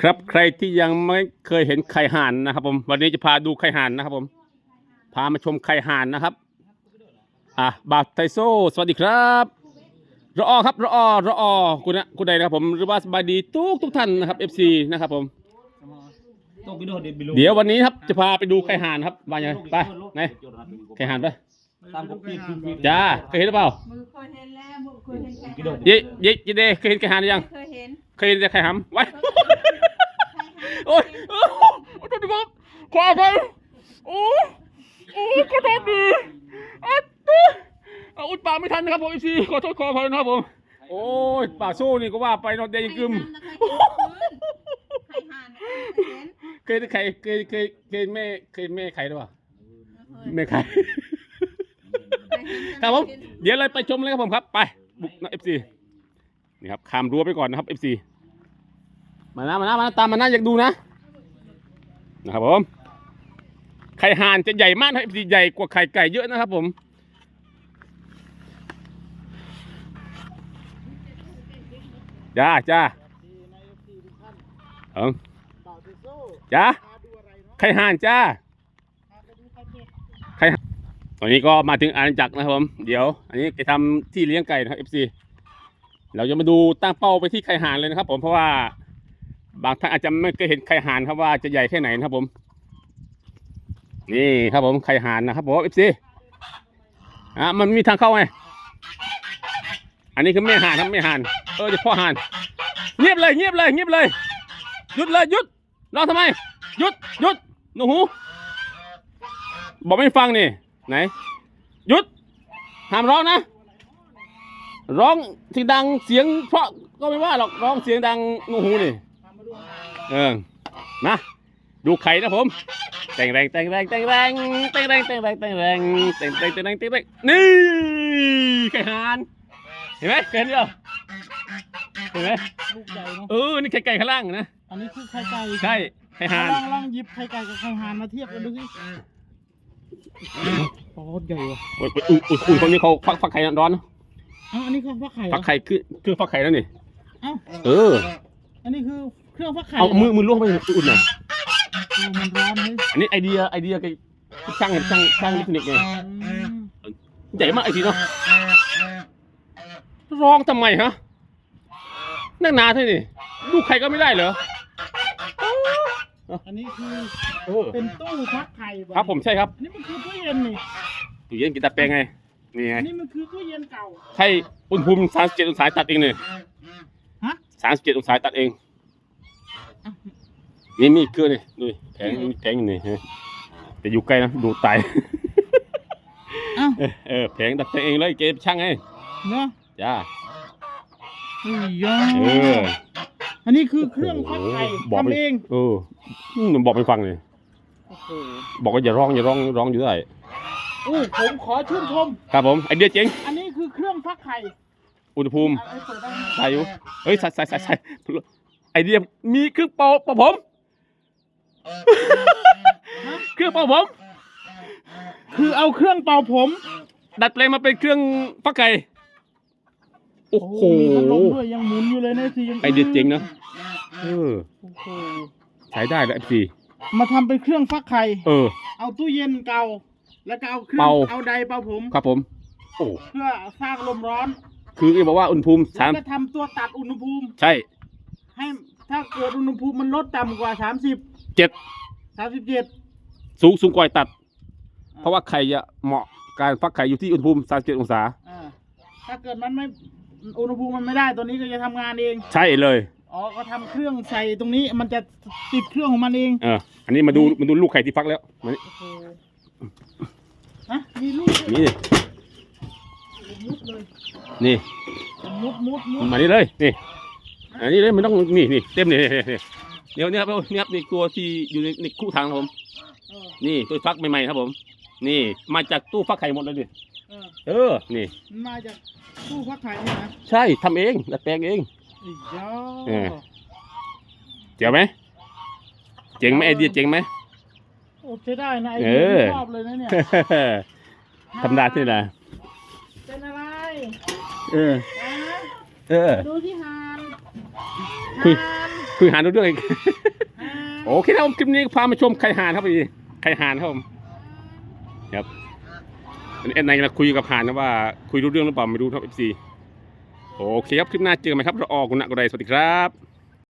ครับใครที่ยังไม่เคยเห็นไข่ห่านนะครับ ผม วันนี้จะพาดูไข่ห่านนะครับ ผม พามาชมไข่ห่านนะครับ อะบาทไทโซสวัสดีครับรออครับรออรออคุณนะคุณใดนะครับผมหรือว่าสบายดีทุกทุกท่านนะครับ FC นะครับ ผมโตกิโดเดบิโลเดี๋ยววันนี้ครับจะพาไปดูไข่ห่านครับมายังไงไปไหนไข่ห่านไปตามกบปีคือจ้าเคยเห็นหรือเปล่ามือเคยเห็นแล้วมือเคยเห็นไก่กิโดเย้เย้เย้เดเคยเห็นไข่ห่านหรือยังเคยเห็นเคยเห็นแต่ไข่หำไว้ โอ้ยโอ้ยโอ้ยทุกคนขออภัยโอ้ยโอ้ยขอโทษดีอะตุ๊เอาอุดปากไม่ทันนะครับผมอีซีขอโทษขออภัยนะครับผม โอ้ยปากสู้นี่ก็ว่าไปเนอนเดยงกึมไข่ห่านเคยเห็นเคยเคยเคยเคยเคยแม่เคยแม่ใครหรือเปล่าแม่ใครครับผมเดี๋ยวเราไปชมเลยครับผมครับ ไปบุกนะเอฟซีนี่ครับข้ามรั้วไปก่อนนะครับเอฟซี มานะมานะมานะตามมานะอยากดูนะนะครับผมไข่ห่านจะใหญ่มากนะเอฟซีใหญ่กว่าไข่ไก่เยอะนะครับผมจ้าจ้าเออจ้าไข่ห่านจ้าตอนนี้ก็มาถึงอาณาจักรนะครับผม เดี๋ยว อันนี้จะทำที่เลี้ยงไก่นะครับ FC เราจะมาดูตั้งเป้าไปที่ไข่ห่านเลยนะครับผมเพราะว่า บางท่านอาจจะไม่เคยเห็นไข่ห่านครับว่าจะใหญ่แค่ไหนนะครับผม นี่ครับผมไข่ห่านนะครับผม FC อะมันมีทางเข้าไงอันนี้คือแม่ห่านครับแม่ห่านเออจะพ่อห่านเงียบเลยเงียบเลยเงียบเลยหยุดเลยหยุดร้องทำไมหยุดหยุดหนูหูบอกไม่ฟังนี่ไหนหยุดห้ามร้องนะ ร้องเสียงดังเสียงเพราะก็ไม่ว่าหรอกร้องเสียงดังงูหูนี่ เออมาดูไข่นะผมแต่งแรงแต่งแรงแต่งแรงแต่งแรงแต่งแรงแต่งแรงแต่งแรงแต่งแรงแต่งแรงนี่ไข่หานเห็นไหมเคยเห็นเดียวเห็นไหมลูกใหญ่เนาะเออนี่ไข่ไก่ข้างล่างนะอันนี้คือไข่ไก่ใช่ไข่หานลองลองหยิบไข่ไก่กับไข่ห่านมาเทียบกันดูสิโอ้ใหญ่ว่ะอุ้ยอุ้ยอุ้ยอุ้ยคนนี้เขาฟักฟักไข่ร้อนนะเอ้าอันนี้คือฟักไข่เหรฟัอกไข่คือคือฟักไข่แล้วนี่เอ้าเอออันนี้คือ เครื่องฟักไข่เอามือมือล้วงไปอุ่นหน่อยดูมันร้อนเฮ้ยอันนี้ไอเดียไอเดียกับช่างช่างช่างเทคนิคไงอืมใหญ่มากไอทีเนาะร้องทำไมฮะนั่งนานเท่านี่ลูกใครก็ไม่ได้เหรออันนี้คือเออเป็นตู้ฟักไข่ครับผมใช่ครับอันนี้มันคือตู้เย็นนี่ตู้เย็นกินตาแปลงไงนี่ไงอันนี้มันคือตู้เย็นเก่าใช่อุณหภูมิ37องศาตัดเองเนี่ยฮะ37องศาตัดเอง นี่มีเครื่องนี่ดูดิแผงแผงอยู่นี่ฮะแต่อยู่ใกล้นะดูตายเอ้าเออเออแผงดัดแปลงเองเลยเกมช่างไงเนาะจ้าอุ้ยยาเอออันนี้คือเครื่องฟักไข่บอกไม่ทำเองเอออืมบอกไม่ฟังเลยโอ้โหบอกว่าอย่าร้องอย่าร้องร้องอยู่ได้อู้ผมขอชื่นชม ครับผมไอเดียเจ๋งอันนี้คือเครื่องฟักไข่อุณหภูมิเอาไอ้เปิดได้ไหมใส่อยู่เฮ้ยใส่ใส่ใส่ใส่ ไอเดียมีเครื่องเป่าเป่าผม เครื่องเป่าผม คือเอาเครื่องเป่าผม ดัดแปลงมาเป็นเครื่องฟักไก่โอ้โหมีพัดลมด้วยยังหมุนอยู่เลยนะทียังไอเดียเจ๋งนะเออโอ้โหใช้ได้แล้วสิมาทำเป็นเครื่องฟักไข่ เออ เอาตู้เย็นเก่า แล้วก็เอาเครื่อเป่าเอาไดร์เป่าผม ครับผม โอ้เพื่อสร้างลมร้อนคือจะบอกว่าอุณหภูมิแล้สาวมก็ทำตัวตัดอุณหภูมิ ใช่ ให้ถ้าเกิดอุณหภูมิมันลดต่ำกว่า30เจ็ด37สูงสูงกว่าตัด เพราะว่าไข่จะเหมาะการฟักไข่อยู่ที่อุณหภูมิ37องศาอ่าถ้าเกิดมันไม่อุณหภูมิมันไม่ได้ตัวนี้ก็จะทำงานเอง ใช่เลยอ๋อก็ทำเครื่องใส่ตรงนี้มันจะติดเครื่องของมันเองเอออันนี้มาดูมาดูลูกไข่ที่ฟักแล้วมานี่โอ้โหฮะมีลูกด้วยนี่มุดเลยนี่ มุดมุดมุดมานี่เลยนี่ อันนี้เลยมันต้องนี่นี่เต็มนี่นี่นี่เดี๋ยวเนี่ยครับเนี่ยครับนี่ตัวที่อยู่ในในคู่ทางครับผมเออนี่ตัวฟักใหม่ๆครับผม นี่มาจากตู้ฟักไข่หมดเลยดิเออเออนี่มันมาจากตู้ฟักไข่นี่นะใช่ทำเองดัดแปลงเองอีกยอเออเจ๋งไหมเจ๋งไหมไอเดียเจ๋งไหมโอ้ใช้ได้นะไอ้เอเดียอชอบเลยนะเนี่ยธรรมดาที่ไหนเป็นอะไรเออฮะเออดูที่หาน คุยคุยหานด้วยโอเคครับผมคลิปนี้พามาชมไข่หานครับพี่ไข่หานครับผมครับเอ็นไนเราคุยกับหานนะว่าคุยรู้เรื่องหรือเปล่าไม่รู้ครับเอฟซีโอเคครับคลิปหน้าเจอกันไหมครับเราออกกุณะกุไรสวัสดีครับ